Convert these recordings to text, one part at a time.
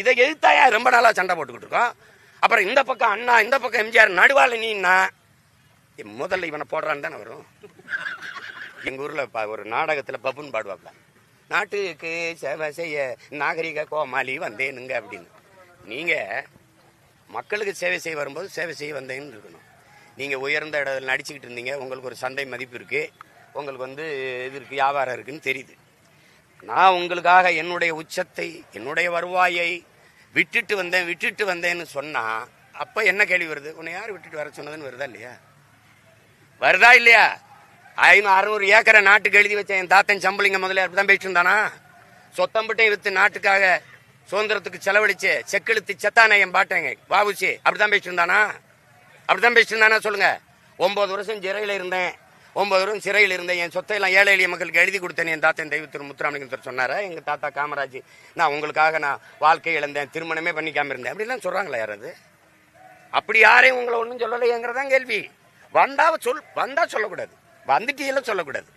இதை எதிர்த்தாயா ரொம்ப நாளா சண்டை போட்டுக்கிட்டு இருக்கோம். அப்புறம் இந்த பக்கம் அண்ணா இந்த பக்கம் எம்ஜிஆர் நடுவால நீன்னா முதல்ல இவனை போடுறான்னு தானே வரும். எங்க ஊர்ல ஒரு நாடகத்துல பப்புன்னு பாடுவாப்ல. நாட்டுக்கு சேவை செய்ய நாகரிக கோமாளி வந்தேனுங்க அப்படின்னு. நீங்க மக்களுக்கு சேவை செய்ய வரும்போது சேவை செய்ய வந்தேன்னு இருக்கணும். நீங்க உயர்ந்த இடத்துல நடிச்சுக்கிட்டு இருந்தீங்க. உங்களுக்கு ஒரு சந்தை மதிப்பு இருக்கு. உங்களுக்கு வந்து இது இருக்கு வியாபாரம் இருக்குன்னு தெரியுது. நான் உங்களுக்காக என்னுடைய உச்சத்தை என்னுடைய வருவாயை விட்டுட்டு வந்தேன் விட்டுட்டு வந்தேன்னு சொன்னா அப்ப என்ன கேள்வி வருது? உன்னை யார் விட்டுட்டு வர சொன்னதுன்னு வருதா இல்லையா? வருதா இல்லையா? ஐநூறு அறுநூறு ஏக்கரை நாட்டுக்கு எழுதி வச்சேன் என் தாத்தன் சம்பளிங்க முதல்ல அப்படிதான் பேசிட்டு இருந்தானா? சொத்தம்பட்டையும் விற்று நாட்டுக்காக சுதந்திரத்துக்கு செலவழிச்சு செக்கெழுத்து செத்தானே என் பாட்டேங்க. வாவுச்சு அப்படிதான் பேசிட்டு இருந்தானா? அப்படிதான் பேசிட்டு இருந்தானா? சொல்லுங்க. ஒன்பது வருஷம் சிறையில் இருந்தேன். ஒன்பது வருடம் சிறையில் இருந்தேன் என் சொத்தை எல்லாம் ஏழை எளிய மக்களுக்கு எழுதி கொடுத்தேன். என் தாத்தன் தெய்வ திரு முத்துராமலிங்கத்தர் சொன்னார். எங்க தாத்தா காமராஜ் நான் உங்களுக்காக நான் வாழ்க்கை இழந்தேன் திருமணமே பண்ணிக்காம இருந்தேன். அப்படிலாம் சொல்றாங்களா யாராவது அப்படி யாரையும் உங்களை ஒன்றும் சொல்லலையேங்கிறதான் கேள்வி. வந்தா சொல் வந்தா சொல்லக்கூடாது. வந்துட்டீங்கள சொல்லக்கூடாது.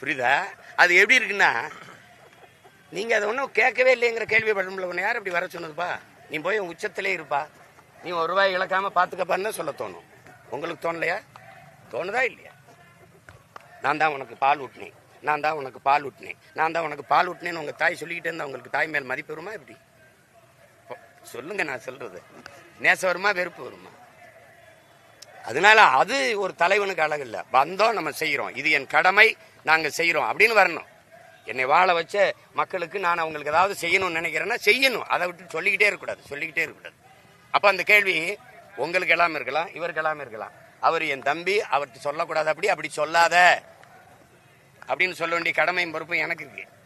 புரியுதா? அது எப்படி இருக்குன்னா நீங்க அதை ஒன்றும் கேட்கவே இல்லைங்கிற கேள்வி படும்ல உன்னை யார் அப்படி வர சொன்னதுப்பா? நீ போய் உன் உச்சத்திலே இருப்பா. நீ ஒரு ரூபாய் இழக்காம பார்த்துக்கப்பான்னு சொல்ல தோணும். உங்களுக்கு தோணலையா? தோணுதா இல்லையா? நான் தான் உனக்கு பால் ஊட்டினேன். நான் தான் உனக்கு பால் ஊட்டினேன். நான் தான் உனக்கு பால் ஊட்டினேன்னு உங்க தாய் சொல்லிக்கிட்டே இருந்தால் உங்களுக்கு தாய் மேல் மதிப்பு வருமா எப்படி? சொல்லுங்க நான் சொல்றது. நேசம் வருமா வெறுப்பு வருமா? அதனால அது ஒரு தலைவனுக்கு அழகு இல்லை வந்தோம் நம்ம செய்கிறோம் இது என் கடமை நாங்கள் செய்கிறோம் அப்படின்னு வரணும். என்னை வாழ வச்ச மக்களுக்கு நான் அவங்களுக்கு ஏதாவது செய்யணும்னு நினைக்கிறேன்னா செய்யணும். அதை விட்டு சொல்லிக்கிட்டே இருக்கக்கூடாது சொல்லிக்கிட்டே இருக்கக்கூடாது. அப்போ அந்த கேள்வி உங்களுக்கு எல்லாமே இருக்கலாம் இவருக்கு எல்லாமே இருக்கலாம். அவர் என் தம்பி அவர்கிட்ட சொல்லக்கூடாது. அப்படி அப்படி சொல்லாத. அப்படின்னு சொல்ல வேண்டிய கடமையும் பொறுப்பும் எனக்கு இருக்கு.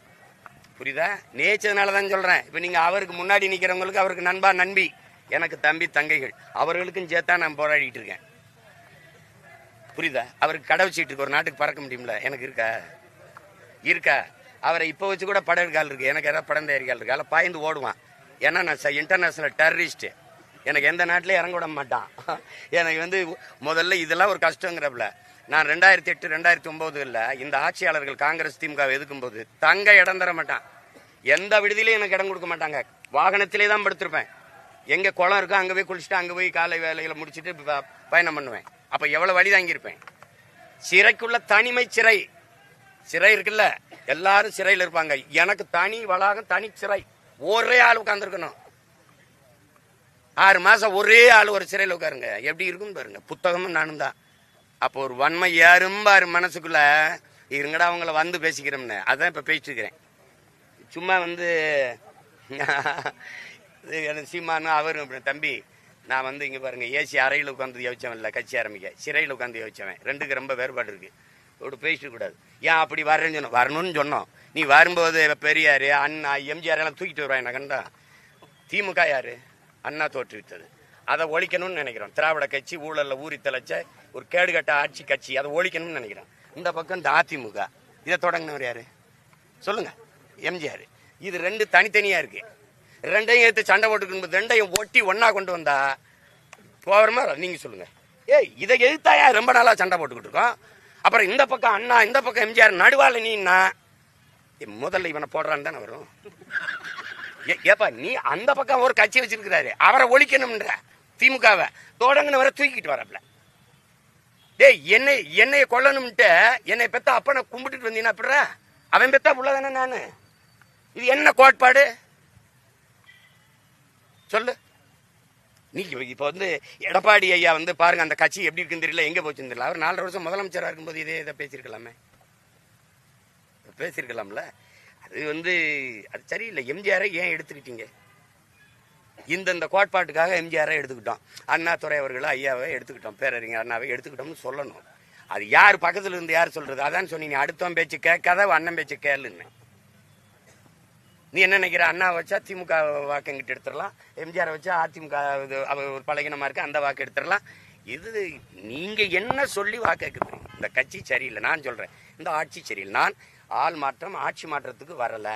புரியுதா? நேச்சதுனால தான் சொல்கிறேன் இப்போ நீங்கள் அவருக்கு முன்னாடி நிற்கிறவங்களுக்கு அவருக்கு நண்பா நண்பி. எனக்கு தம்பி தங்கைகள். அவர்களுக்கும் சேர்த்தா நான் போராடிட்டு இருக்கேன். புரியுதா? அவருக்கு கடை வச்சுட்டு இருக்கு. ஒரு நாட்டுக்கு பறக்க முடியும்ல? எனக்கு இருக்கா? இருக்கா? அவரை இப்போ வச்சு கூட படம் இருக்கு. எனக்கு ஏதாவது படம் தயாரிக்கால் இருக்கு. அதில் பாய்ந்து ஓடுவான். ஏன்னா நான் இன்டர்நேஷனல் டெரரிஸ்ட்டு எனக்கு எந்த நாட்டிலையும் இறங்க விட மாட்டான். எனக்கு வந்து முதல்ல இதெல்லாம் ஒரு கஷ்டங்கிறப்பல. நான் ரெண்டாயிரத்தி எட்டு ரெண்டாயிரத்தி இல்லை இந்த ஆட்சியாளர்கள் காங்கிரஸ் திமுக எதுக்கும் போது தங்க இடம் தர மாட்டான். எந்த விடுதியிலையும் எனக்கு இடம் கொடுக்க மாட்டாங்க. வாகனத்திலே தான் படுத்திருப்பேன். எங்கே குளம் இருக்கோ அங்கே போய் குளிச்சுட்டு அங்கே போய் காலை வேலையில் முடிச்சுட்டு பயணம் பண்ணுவேன். அப்போ எவ்வளோ வழி தாங்கியிருப்பேன்? சிறைக்குள்ள தனிமை சிறை. சிறை இருக்குல்ல. எல்லாரும் சிறையில் இருப்பாங்க. எனக்கு தனி வளாகம் தனி சிறை. ஒரே ஆள் உட்காந்துருக்கணும் ஆறு மாதம் ஒரே ஆள் ஒரு சிறையில் உட்காருங்க. எப்படி இருக்குன்னு பாருங்க. புத்தகமும் நானும் தான். அப்போ ஒரு வன்மை ஏறும்பாரு மனசுக்குள்ள. இருங்கடா அவங்கள வந்து பேசிக்கிறோம்னு. அதான் இப்போ பேசிட்டு சும்மா வந்து இது எனக்கு சீமானு அவரும் தம்பி நான் வந்து இங்கே பாருங்க ஏசி அறையில் உட்காந்து யோசிச்சவன் இல்லை கட்சி ஆரம்பிக்க. சிறையில் உட்காந்து யோசிச்சவன். ரெண்டுக்கு ரொம்ப வேறுபாடு இருக்கு. ஒரு பேசிட்டு கூடாது. ஏன் அப்படி வரேன்னு சொன்னோம். வரணும்னு சொன்னோம். நீ வரும்போது பெரியார் அண்ணா எம்ஜிஆர் எல்லாம் தூக்கிட்டு வருவான் என்ன கண்டா? திமுக யாரு? அண்ணா தோற்றுவித்தது அதை ஒழிக்கணும்னு நினைக்கிறோம். திராவிட கட்சி ஊழலில் ஊறி தலைச்ச ஒரு கேடுகட்ட ஆட்சி கட்சி அதை ஒழிக்கணும்னு நினைக்கிறோம். இந்த பக்கம் இந்த அதிமுக. இதை தொடங்கினவர் யாரு? சொல்லுங்க. எம்ஜிஆர். இது ரெண்டு தனித்தனியா இருக்கு. ரெண்டையும் எடுத்து சண்டை போட்டுக்கணும் ரெண்டையும் ஒட்டி ஒன்றா கொண்டு வந்தா போகிறமா நீங்க சொல்லுங்க. ஏய் இதை எதிர்த்தாயா ரொம்ப நாளாக சண்டை போட்டுக்கிட்டு இருக்கோம்? அப்புறம் இந்த பக்கம் அண்ணா இந்த பக்கம் எம்ஜிஆர் நடுவாள் நீன்னா முதல்ல இவனை போடுறான்னு தானே வரும். ஏப்பா நீ அந்த பக்கம் ஒரு கட்சி வச்சிருக்கிறாரு. அவரை ஒழிக்கணும்ன்ற திமுகவை. தொடங்கினவரை தூக்கிட்டு வரப்பல டேய் என்னை என்னைய கொல்லணும்ட்டு என்னை பெத்த அப்பனை கும்பிட்டுட்டு வந்தீங்கன்னா அப்படிற அவன் பெத்தா புள்ள தானே நானு? இது என்ன கோட்பாடு? சொல்லு. நீ இப்போ வந்து எடப்பாடி ஐயா வந்து பாருங்க அந்த கட்சி எப்படி இருக்குன்னு தெரியல எங்க போச்சுன்னு தெரியல. அவர் நாலரை வருஷம் முதலமைச்சராக இருக்கும்போது இதே இதை பேசியிருக்கலாமே. பேசியிருக்கலாம்ல. அது வந்து அது சரியில்லை. எம்ஜிஆரை ஏன் எடுத்துக்கிட்டீங்க? இந்தந்த கோட்பாட்டுக்காக எம்ஜிஆரை எடுத்துக்கிட்டோம். அண்ணாதுரை அவர்களை ஐயாவை எடுத்துக்கிட்டோம். பேரறிஞர் அண்ணாவை எடுத்துக்கிட்டோம்னு சொல்லணும். அது யார் பக்கத்துல இருந்து யார் சொல்றது? அதான் சொன்னீங்க. அடுத்தவன் பேச்சு கேட்காத அண்ணன் பேச்சு கேளுன்னு. நீ என்ன நினைக்கிற? அண்ணா வச்சா திமுக வாக்கு எங்கிட்ட எடுத்துடலாம். எம்ஜிஆர் வச்சா அதிமுக இது அவ ஒரு பழகினமா இருக்கு. அந்த வாக்கு எடுத்துடலாம். இது நீங்க என்ன சொல்லி வாக்கு கேட்குறீங்க இந்த கட்சி சரியில்லை. நான் சொல்றேன். இந்த ஆட்சி சரியில்லை. நான் ஆள் மாற்றம் ஆட்சி மாற்றத்துக்கு வரல.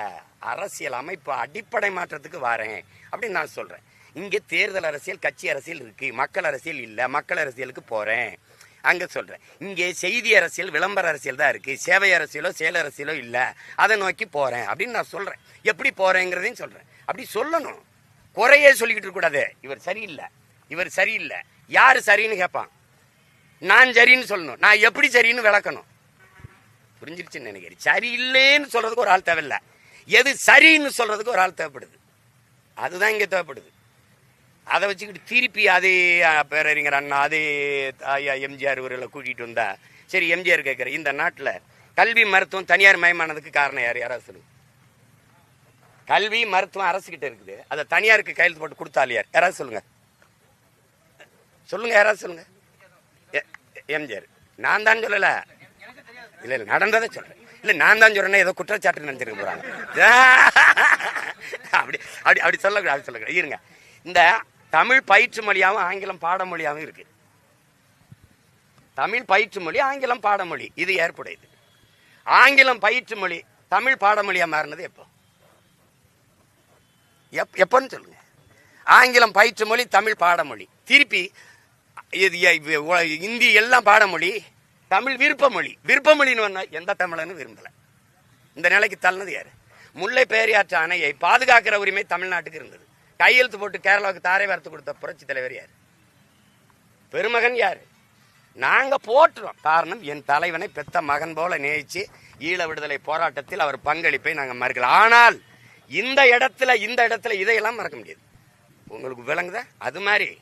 அரசியல் அமைப்பு அடிப்படை மாற்றத்துக்கு வரேன் அப்படின்னு நான் சொல்றேன். இங்கே தேர்தல் அரசியல் கட்சி அரசியல் இருக்கு. மக்கள் அரசியல் இல்லை மக்கள் அரசியலுக்கு போறேன். அங்க சொல்றேன். இங்கே செய்தி அரசியல் விளம்பர அரசியல் தான் இருக்கு. சேவை அரசியலோ செயல் அரசியலோ இல்லை. அதை நோக்கி போறேன் அப்படின்னு நான் சொல்றேன். எப்படி போறேங்கிறதையும் சொல்றேன். அப்படி சொல்லணும். குறையே சொல்லிக்கிட்டு இருக்கக்கூடாது இவர் சரியில்லை. இவர் சரியில்லை. யார் சரின்னு கேட்பான் நான் சரின்னு சொல்லணும். நான் எப்படி சரின்னு விளக்கணும்? புரிஞ்சிருச்சுன்னு நினைக்கிறேன். சரியில்லைன்னு சொல்றதுக்கு ஒரு ஆள் தேவையில்ல. எது சரின்னு சொல்றதுக்கு ஒரு ஆள் தேவைப்படுது. அதுதான் இங்கே தேவைப்படுது. அதை வச்சுக்கிட்டு திருப்பி அதே பேரறிஞர் அண்ணா அதே ஐயா எம்ஜிஆர் இவர்களை கூட்டிகிட்டு வந்தா சரி எம்ஜிஆர் கேட்குற இந்த நாட்டில் கல்வி மருத்துவம் தனியார் மயமானதுக்கு காரணம் யார்? யாராவது சொல்லுங்க. கல்வி மருத்துவம் அரசு இருக்குது. அதை தனியாருக்கு கையெழுத்து போட்டு கொடுத்தால் யார்? யாராவது சொல்லுங்க. சொல்லுங்க யாராவது சொல்லுங்க. எ- எம்ஜிஆர். நான் தான் சொல்லலை. இல்ல இல்ல நடந்ததை சொல்றேன். இல்ல நான் தான் சொல்றேன்னா ஏதோ குற்றச்சாட்டு நினைச்சிருக்க போறாங்க. அப்படி அப்படி அப்படி சொல்லக்கூடாது அப்படி சொல்லக்கூடாது. இருங்க. இந்த தமிழ் பயிற்று மொழியாகவும் ஆங்கிலம் பாடமொழியாகவும் இருக்கு. தமிழ் பயிற்று மொழி ஆங்கிலம் பாடமொழி இது ஏற்புடையது. ஆங்கிலம் பயிற்று மொழி தமிழ் பாடமொழியா மாறினது எப்போ? எப் எப்போன்னு சொல்லுங்க. ஆங்கிலம் பயிற்று மொழி தமிழ் பாடமொழி திருப்பி இது இந்தி எல்லாம் பாடமொழி தமிழ் விருப்ப மொழி விருப்ப மொழின்னு எந்த தமிழனு விரும்பல. இந்த நிலைக்கு தள்ளினது யாரு? முல்லை பேரியாற்று அணையை பாதுகாக்கிற உரிமை தமிழ்நாட்டுக்கு இருந்தது. கையெழுத்து போட்டு கேரளாவுக்கு தாரை வார்த்து கொடுத்த புரட்சி தலைவர் யார்? பெருமகன் யாரு? நாங்க போற்றுறோம். காரணம் என் தலைவனை பெத்த மகன் போல நேயிச்சு ஈழ விடுதலை போராட்டத்தில் அவர் பங்களிப்பை நாங்கள் மறுக்கல. ஆனால் இந்த இடத்துல இந்த இடத்துல இதையெல்லாம் மறக்க முடியாது. உங்களுக்கு விளங்குதா? அது மாதிரி.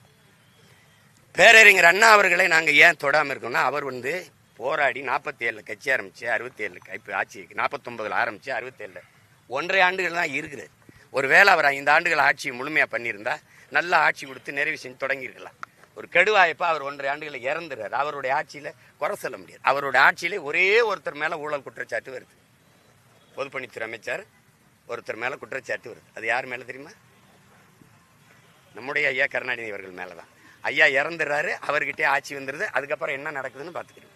பேரறிஞர் அண்ணா அவர்களை நாங்கள் ஏன் தொடாமல் இருக்கோம்னா அவர் வந்து போராடி நாற்பத்தி ஏழில் கட்சி ஆரம்பித்து அறுபத்தி ஏழு இப்போ ஆட்சி நாற்பத்தொம்பதில் ஆரம்பித்து அறுபத்தேழில் ஒன்றரை ஆண்டுகள் தான் இருக்குது. ஒருவேளை அவர் ஐந்து ஆண்டுகள் ஆட்சி முழுமையாக பண்ணியிருந்தா நல்ல ஆட்சி கொடுத்து நிறைவு செஞ்சு தொடங்கியிருக்கலாம். ஒரு கெடுவாய்ப்பாக அவர் ஒன்றரை ஆண்டுகளை இறந்துறாரு. அவருடைய ஆட்சியில் குறை சொல்ல முடியாது. அவருடைய ஆட்சியிலே ஒரே ஒருத்தர் மேலே ஊழல் குற்றச்சாட்டு வருது. பொதுப்பணித்துறை அமைச்சர் ஒருத்தர் மேலே குற்றச்சாட்டு வருது. அது யார் மேலே தெரியுமா? நம்முடைய ஐயா கருணாநிதி அவர்கள் மேலதான். ஐயா இறந்துடுறாரு அவர்கிட்டே ஆட்சி வந்துடுது அதுக்கப்புறம் என்ன நடக்குதுன்னு பார்த்துக்கிறோம்.